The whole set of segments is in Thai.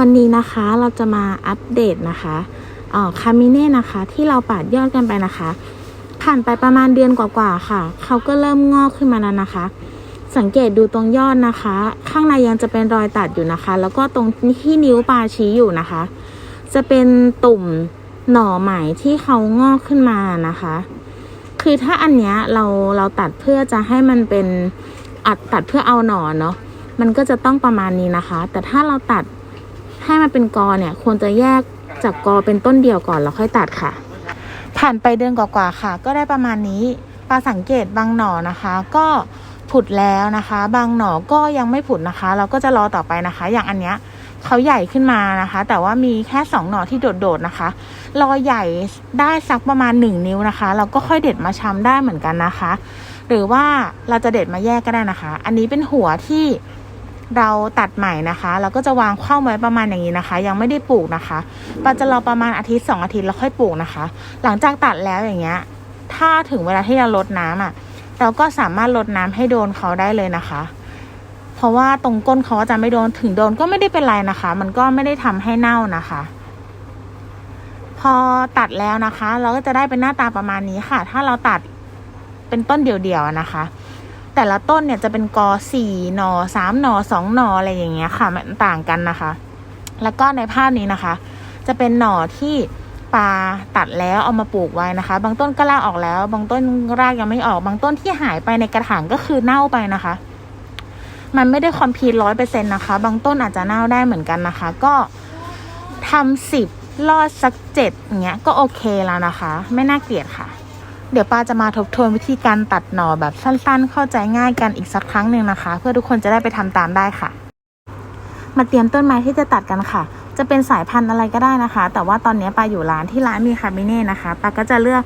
วันนี้นะคะเราจะมาอัปเดตนะคะออคามิเน่นะคะ ที่เราปาดยอดกันไปนะคะ ผ่านไปประมาณเดือนกว่าๆค่ะ เขาก็เริ่มงอกขึ้นมาแล้วนะคะ สังเกตดูตรงยอดนะคะ ข้างในยังจะเป็นรอยตัดอยู่นะคะ แล้วก็ตรงที่นิ้วปลาชี้อยู่นะคะ จะเป็นตุ่มหน่อใหม่ที่เขางอกขึ้นมานะคะ คือถ้าอันเนี้ยเราเราตัดเพื่อจะให้มันเป็นอัดตัดเพื่อเอาหน่อเนาะมันก็จะต้องประมาณนี้นะคะ แต่ถ้าเราตัด ให้มันเป็นกอเนี่ย ควรจะแยกจากกอเป็นต้นเดียวก่อนแล้วค่อยตัดค่ะ ผ่านไปเดือนกว่าๆค่ะ ก็ได้ประมาณนี้ปลาสังเกตบางหน่อนะคะ ก็ผุดแล้วนะคะ บางหน่อก็ยังไม่ผุดนะคะ เราก็จะรอต่อไปนะคะ อย่างอันเนี้ยเขาใหญ่ขึ้นมานะคะ แต่ว่ามีแค่สองหน่อที่โดดๆนะคะ รอใหญ่ได้สักประมาณหนึ่งนิ้วนะคะ เราก็ค่อยเด็ดมาชำได้เหมือนกันนะคะ หรือว่าเราจะเด็ดมาแยกก็ได้นะคะ อันนี้เป็นหัวที่ เราตัดใหม่นะคะ เราก็จะวางคว่ำไว้ประมาณอย่างนี้นะคะ ยังไม่ได้ปลูกนะคะปาจะรอประมาณอาทิตย์สองอาทิตย์แล้วค่อยปลูกนะคะ หลังจากตัดแล้วอย่างเงี้ย ถ้าถึงเวลาที่เราลดน้ำอะ เราก็สามารถลดน้ำให้โดนเขาได้เลยนะคะ เพราะว่าตรงก้นเขาจะไม่โดนถึงโดนก็ไม่ได้เป็นไรนะคะ มันก็ไม่ได้ทำให้เน่านะคะ พอตัดแล้วนะคะ เราก็จะได้เป็นหน้าตาประมาณนี้ค่ะ ถ้าเราตัดเป็นต้นเดี่ยวๆนะคะ แต่ละต้นเนี่ยจะเป็นกอสี่หนอสามหนอสองหนออะไรอย่างเงี้ยค่ะมันต่างกันนะคะ แล้วก็ในภาพนี้นะคะ จะเป็นหนอที่ปลาตัดแล้วเอามาปลูกไว้นะคะ บางต้นก็ลากออกแล้ว บางต้นรากยังไม่ออก บางต้นที่หายไปในกระถางก็คือเน่าไปนะคะ มันไม่ได้คอมพลีร้อยเปอร์เซ็นต์นะคะ บางต้นอาจจะเน่าได้เหมือนกันนะคะ ก็ทำสิบรอดสักเจ็ดเงี้ยก็โอเคแล้วนะคะ ไม่น่าเกลียดค่ะ เดี๋ยวป้าจะมาทบทวนวิธีการตัดหน่อแบบสั้นๆ เข้าใจง่ายกันอีกสักครั้งหนึ่งนะคะ เพื่อทุกคนจะได้ไปทำตามได้ค่ะ มาเตรียมต้นไม้ที่จะตัดกันค่ะ จะเป็นสายพันธุ์อะไรก็ได้นะคะ แต่ว่าตอนนี้ป้าอยู่ร้านที่ร้านมีคาบิเน่นะคะป้าก็จะเลือก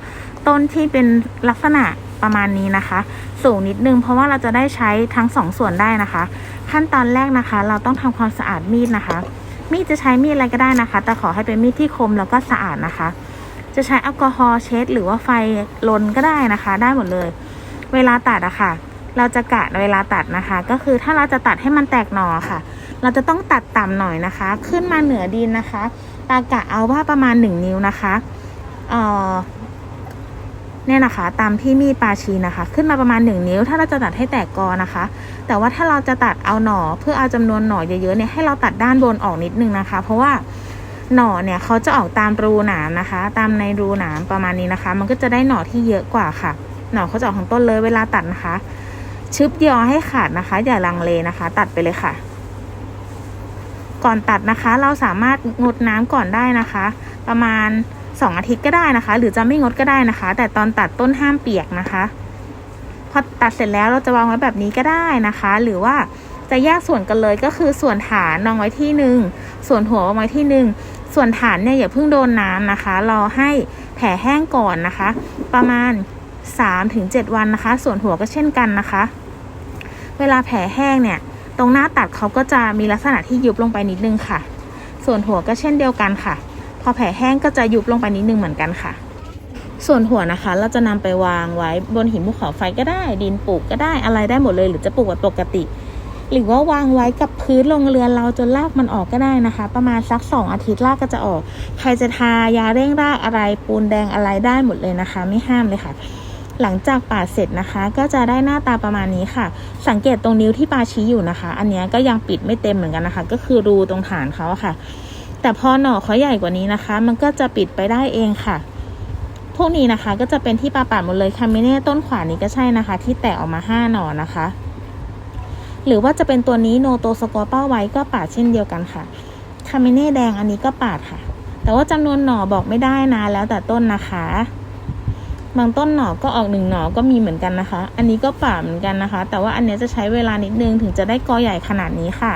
ต้นที่เป็นลักษณะประมาณนี้นะคะ สูงนิดนึงเพราะว่าเราจะได้ใช้ทั้งสองส่วนได้นะคะ ขั้นตอนแรกนะคะ เราต้องทำความสะอาดมีดนะคะ มีดจะใช้มีดอะไรก็ได้นะคะ แต่ขอให้เป็นมีดที่คมแล้วก็สะอาดนะคะ จะใช้แอลกอฮอล์เช็ด หรือว่าไฟลนก็ได้นะคะ ได้หมดเลย เวลาตัดอะค่ะ เราจะกะเวลาตัดนะคะ ก็คือถ้าเราจะตัดให้มันแตกหน่อค่ะ เราจะต้องตัดต่ำหน่อยนะคะ ขึ้นมาเหนือดินนะคะตากะเอาว่าประมาณหนึ่งนิ้วนะคะเอ่อเนี่ยนะคะ ตามที่มีดปาชีนะคะ ขึ้นมาประมาณหนึ่งนิ้ว ถ้าเราจะตัดให้แตกกอนะคะ แต่ว่าถ้าเราจะตัดเอาหน่อเพื่อเอาจำนวนหน่อเยอะๆเนี่ยให้เราตัดด้านบนออกนิดนึงนะคะ เพราะว่า หน่อเนี่ยเขาจะออกตามรูหนามนะคะ ตามในรูหนามประมาณนี้นะคะ มันก็จะได้หน่อที่เยอะกว่าค่ะ หน่อเขาจะออกของต้นเลยเวลาตัดนะคะ ชึบเดียวให้ขาดนะคะ อย่าลังเลนะคะ ตัดไปเลยค่ะ ก่อนตัดนะคะ เราสามารถงดน้ำก่อนได้นะคะ ประมาณสองอาทิตย์ก็ได้นะคะ หรือจะไม่งดก็ได้นะคะ แต่ตอนตัดต้นห้ามเปียกนะคะพอตัดเสร็จแล้วเราจะวางไว้แบบนี้ก็ได้นะคะ หรือว่าจะแยกส่วนกันเลยก็คือส่วนฐานวางไว้ที่หนึ่งส่วนหัววางไว้ที่หนึ่ง ส่วนฐานเนี่ยอย่าเพิ่งโดนน้ำนะคะรอให้แผลแห้งก่อนนะคะ ประมาณ 3-7 วันนะคะ ส่วนหัวก็เช่นกันนะคะ เวลาแผลแห้งเนี่ย ตรงหน้าตัดเขาก็จะมีลักษณะที่ยุบลงไปนิดนึงค่ะ ส่วนหัวก็เช่นเดียวกันค่ะ พอแผลแห้งก็จะยุบลงไปนิดนึงเหมือนกันค่ะ ส่วนหัวนะคะ เราจะนำไปวางไว้บนหินภูเขาไฟก็ได้ ดินปลูกก็ได้อะไรได้หมดเลย หรือจะปลูกแบบปกติ หรือว่าวางไว้กับพื้นโรงเรือนเราจนรากมันออกก็ได้นะคะ ประมาณสักสองอาทิตย์รากก็จะออก ใครจะทายาเร่งรากอะไรปูนแดงอะไรได้หมดเลยนะคะ ไม่ห้ามเลยค่ะ หลังจากปาดเสร็จนะคะ ก็จะได้หน้าตาประมาณนี้ค่ะ สังเกตตรงนิ้วที่ปาชี้อยู่นะคะ อันนี้ก็ยังปิดไม่เต็มเหมือนกันนะคะ ก็คือรูตรงฐานเขาค่ะ แต่พอหน่อเขาใหญ่กว่านี้นะคะ มันก็จะปิดไปได้เองค่ะพวกนี้นะคะก็จะเป็นที่ปลาปาดหมดเลยคาเมเน่ต้นขวานี้ก็ใช่นะคะ ที่แตกออกมาห้าหน่อนะคะ หรือว่าจะเป็นตัวนี้โนโตสกอร์ป้าไว้ก็ปาดเช่นเดียวกันค่ะคาเมเน่แดงอันนี้ก็ปาดค่ะ แต่ว่าจำนวนหน่อบอกไม่ได้นะแล้วแต่ต้นนะคะ บางต้นหน่อก็ออกหนึ่งหน่อก็มีเหมือนกันนะคะ อันนี้ก็ปาดเหมือนกันนะคะ แต่ว่าอันนี้จะใช้เวลานิดนึงถึงจะได้กอใหญ่ขนาดนี้ค่ะ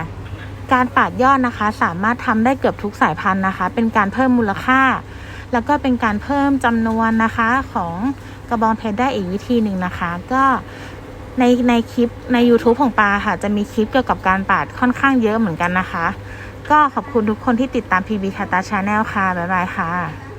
การปาดยอดนะคะ สามารถทำได้เกือบทุกสายพันธุ์นะคะ เป็นการเพิ่มมูลค่า แล้วก็เป็นการเพิ่มจำนวนนะคะของกระบองเพชรได้อีกวิธีหนึ่งนะคะ ก็ ในในคลิปใน YouTube ของปาค่ะ จะมีคลิปเกี่ยวกับการปาดค่อนข้างเยอะเหมือนกันนะคะ ก็ขอบคุณทุกคนที่ติดตาม PB Kata Channel ค่ะ บ๊ายบายค่ะ